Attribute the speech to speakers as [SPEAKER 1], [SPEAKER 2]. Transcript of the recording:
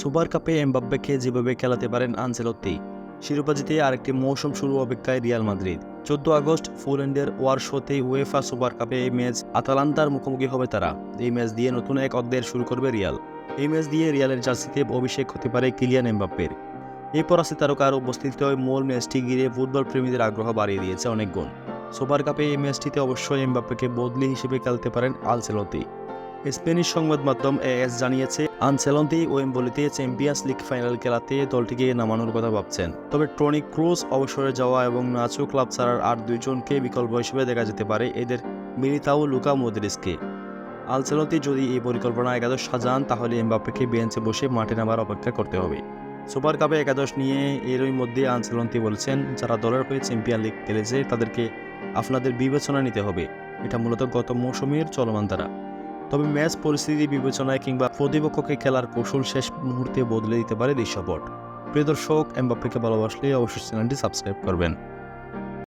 [SPEAKER 1] Super কাপে এমবাপ্পেকে যেভাবে খেলাতে পারেন আনসেলত্তি, শিরোপা জিতে আরেকটি মৌসুম শুরু অপেক্ষায় রিয়াল মাদ্রিদ। চোদ্দ আগস্ট ফুলল্যান্ডের ওয়ারশোতে উয়েফা সুপার কাপে এই ম্যাচ আতালান্তার মুখোমুখি হবে তারা। এই ম্যাচ দিয়ে নতুন এক অধ্যায়ের শুরু করবে রিয়াল। এই ম্যাচ দিয়ে রিয়ালের জার্সিতে অভিষেক হতে পারে কিলিয়ান এমবাপ্পের। এই পরাস্তি তারকার উপস্থিতিতে মূল ম্যাচটি ঘিরে ফুটবল প্রেমীদের আগ্রহ বাড়িয়ে দিয়েছে অনেক গুণ সুপার কাপে এই ম্যাচটিতে অবশ্যই এমবাপ্পেকে বদলি হিসেবে খেলতে পারেন আলসেলতি স্প্যানিশ সংবাদ মাধ্যম এএস জানিয়েছে, আনসেলন্তি ওয়েম্বলিতে চ্যাম্পিয়ন্স লিগ ফাইনাল খেলাতে দলটিকে নামানোর কথা ভাবছেন। তবে ট্রনিক ক্রুজ অবসরে যাওয়া এবং নাচো ক্লাব ছাড়ার আর দুইজনকে বিকল্প হিসেবে দেখা যেতে পারে এদের মিলিতাও লুকা মোদরিসকে আলসেলন্তি যদি এই পরিকল্পনা একাদশ সাজান, তাহলে এমবাপ্পেকে বেঞ্চে বসে মাঠে নামার অপেক্ষা করতে হবে। সুপার কাপে একাদশ নিয়ে এরই মধ্যে আনসেলন্তি বলছেন, যারা দলের হয়ে চ্যাম্পিয়ন লিগ খেলেছে, তাদেরকে আপনাদের বিবেচনা নিতে হবে। এটা মূলত গত মৌসুমের চলমান ধারা। তবে ম্যাচ পরিস্থিতি বিবেচনায় কিংবা প্রতিপক্ষকে খেলার কৌশল শেষ মুহূর্তে বদলে দিতে পারে দৃশ্যপট প্রিয় দর্শক, এমবাপ্পেকে ভালোবাসলে অবশ্যই চ্যানেলটি সাবস্ক্রাইব করবেন।